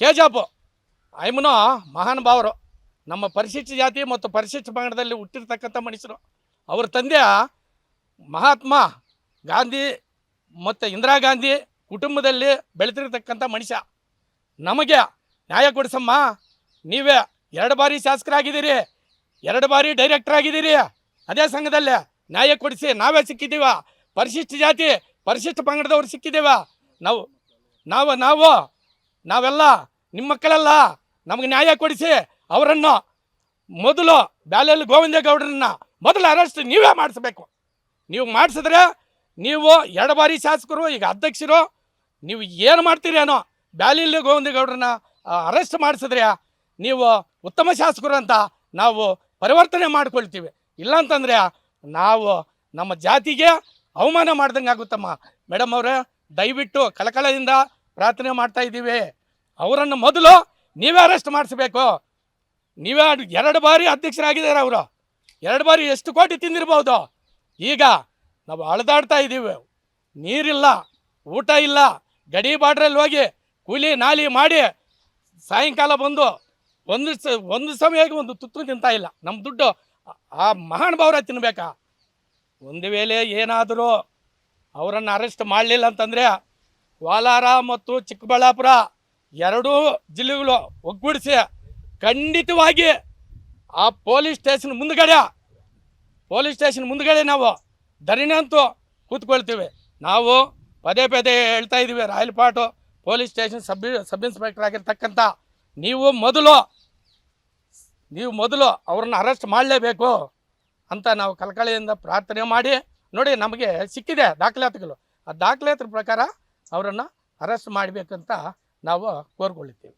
K job ಆಯ್ಮನು ಮಹಾನ್ ಭಾವರು ನಮ್ಮ ಪರಿಶಿಷ್ಟ ಜಾತಿ ಮತ್ತು ಪರಿಶಿಷ್ಟ ಪಂಗಡದಲ್ಲಿ ಹುಟ್ಟಿರ್ತಕ್ಕಂಥ ಮನುಷ್ಯರು. ಅವ್ರ ತಂದೆ ಮಹಾತ್ಮ ಗಾಂಧಿ ಮತ್ತು ಇಂದಿರಾ ಗಾಂಧಿ ಕುಟುಂಬದಲ್ಲಿ ಬೆಳೆದಿರ್ತಕ್ಕಂಥ ಮನುಷ್ಯ. ನಮಗೆ ನ್ಯಾಯ ಕೊಡಿಸಮ್ಮ, ನೀವೇ ಎರಡು ಬಾರಿ ಶಾಸಕರಾಗಿದ್ದೀರಿ, ಎರಡು ಬಾರಿ ಡೈರೆಕ್ಟರ್ ಆಗಿದ್ದೀರಿ. ಅದೇ ಸಂಘದಲ್ಲಿ ನ್ಯಾಯ ಕೊಡಿಸಿ ನಾವೇ ಸಿಕ್ಕಿದ್ದೀವ. ಪರಿಶಿಷ್ಟ ಜಾತಿ, ಪರಿಶಿಷ್ಟ ಪಂಗಡದವ್ರು ಸಿಕ್ಕಿದ್ದೀವ. ನಾವು ನಾವು ನಾವು ನಾವೆಲ್ಲ ನಿಮ್ಮ ಮಕ್ಕಳೆಲ್ಲ ನಮಗೆ ನ್ಯಾಯ ಕೊಡಿಸಿ ಅವರನ್ನು ಮೊದಲು ಬ್ಯಾಲೆಯಲ್ಲಿ ಗೋವಿಂದೇಗೌಡರನ್ನ ಮೊದಲು ಅರೆಸ್ಟ್ ನೀವೇ ಮಾಡಿಸ್ಬೇಕು. ನೀವು ಮಾಡಿಸಿದ್ರೆ ನೀವು ಎರಡು ಬಾರಿ ಶಾಸಕರು, ಈಗ ಅಧ್ಯಕ್ಷರು, ನೀವು ಏನು ಮಾಡ್ತೀರೇನೋ ಬ್ಯಾಲಿಯಲ್ಲಿ ಗೋವಿಂದೇಗೌಡರನ್ನ ಅರೆಸ್ಟ್ ಮಾಡಿಸಿದ್ರೆ ನೀವು ಉತ್ತಮ ಶಾಸಕರು ಅಂತ ನಾವು ಪರಿವರ್ತನೆ ಮಾಡ್ಕೊಳ್ತೀವಿ. ಇಲ್ಲಾಂತಂದರೆ ನಾವು ನಮ್ಮ ಜಾತಿಗೆ ಅವಮಾನ ಮಾಡ್ದಂಗೆ ಆಗುತ್ತಮ್ಮ ಮೇಡಮ್ ಅವರೇ, ದಯವಿಟ್ಟು ಕಳಕಳದಿಂದ ಪ್ರಾರ್ಥನೆ ಮಾಡ್ತಾ ಇದ್ದೀವಿ. ಅವರನ್ನು ಮೊದಲು ನೀವೇ ಅರೆಸ್ಟ್ ಮಾಡಿಸ್ಬೇಕು. ನೀವೇ ಎರಡು ಬಾರಿ ಅಧ್ಯಕ್ಷರಾಗಿದ್ದಾರೆ ಅವರು. ಎರಡು ಬಾರಿ ಎಷ್ಟು ಕೋಟಿ ತಿಂದಿರ್ಬೋದು. ಈಗ ನಾವು ಅಳದಾಡ್ತಾ ಇದ್ದೀವಿ. ನೀರಿಲ್ಲ, ಊಟ ಇಲ್ಲ, ಗಡಿ ಬಾಡ್ರಲ್ಲಿ ಹೋಗಿ ಕೂಲಿ ನಾಲಿ ಮಾಡಿ ಸಾಯಂಕಾಲ ಬಂದು ಒಂದು ಸ, ಒಂದು ಸಮಯಕ್ಕೆ ಒಂದು ತುತ್ತು ತಿಂತಾ ಇಲ್ಲ. ನಮ್ಮ ದುಡ್ಡು ಆ- ಮಹಾನ್ ಮಹಾನುಭಾವರ ತಿನ್ಬೇಕಾ? ಒಂದು ವೇಳೆ ಏನಾದರೂ ಅವರನ್ನು ಅರೆಸ್ಟ್ ಮಾಡಲಿಲ್ಲ ಅಂತಂದರೆ ಕೋಲಾರ ಮತ್ತು ಚಿಕ್ಕಬಳ್ಳಾಪುರ ಎರಡೂ ಜಿಲ್ಲೆಗಳು ಒಗ್ಗೂಡಿಸಿ ಖಂಡಿತವಾಗಿ ಆ ಪೊಲೀಸ್ ಸ್ಟೇಷನ್ ಮುಂದ್ಗಡೆ, ಪೊಲೀಸ್ ಸ್ಟೇಷನ್ ಮುಂದ್ಗಡೆ ನಾವು ಧರಣಿ ಅಂತೂ ಕೂತ್ಕೊಳ್ತೀವಿ. ನಾವು ಪದೇ ಪದೇ ಹೇಳ್ತಾ ಇದ್ದೀವಿ, Rayalpadu police station sub sub inspector ಆಗಿರ್ತಕ್ಕಂಥ ನೀವು ಮೊದಲು ನೀವು ಮೊದಲು ಅವ್ರನ್ನ ಅರೆಸ್ಟ್ ಮಾಡಲೇಬೇಕು ಅಂತ ನಾವು ಕಳಕಳಿಯಿಂದ ಪ್ರಾರ್ಥನೆ ಮಾಡಿ, ನೋಡಿ ನಮಗೆ ಸಿಕ್ಕಿದೆ ದಾಖಲಾತಿಗಳು. ಆ ದಾಖಲಾತಿ ಪ್ರಕಾರ ಅವರನ್ನು ಅರೆಸ್ಟ್ ಮಾಡಬೇಕಂತ ನಾವು ಕೋರ್ಕೊಳ್ಳುತ್ತೀವಿ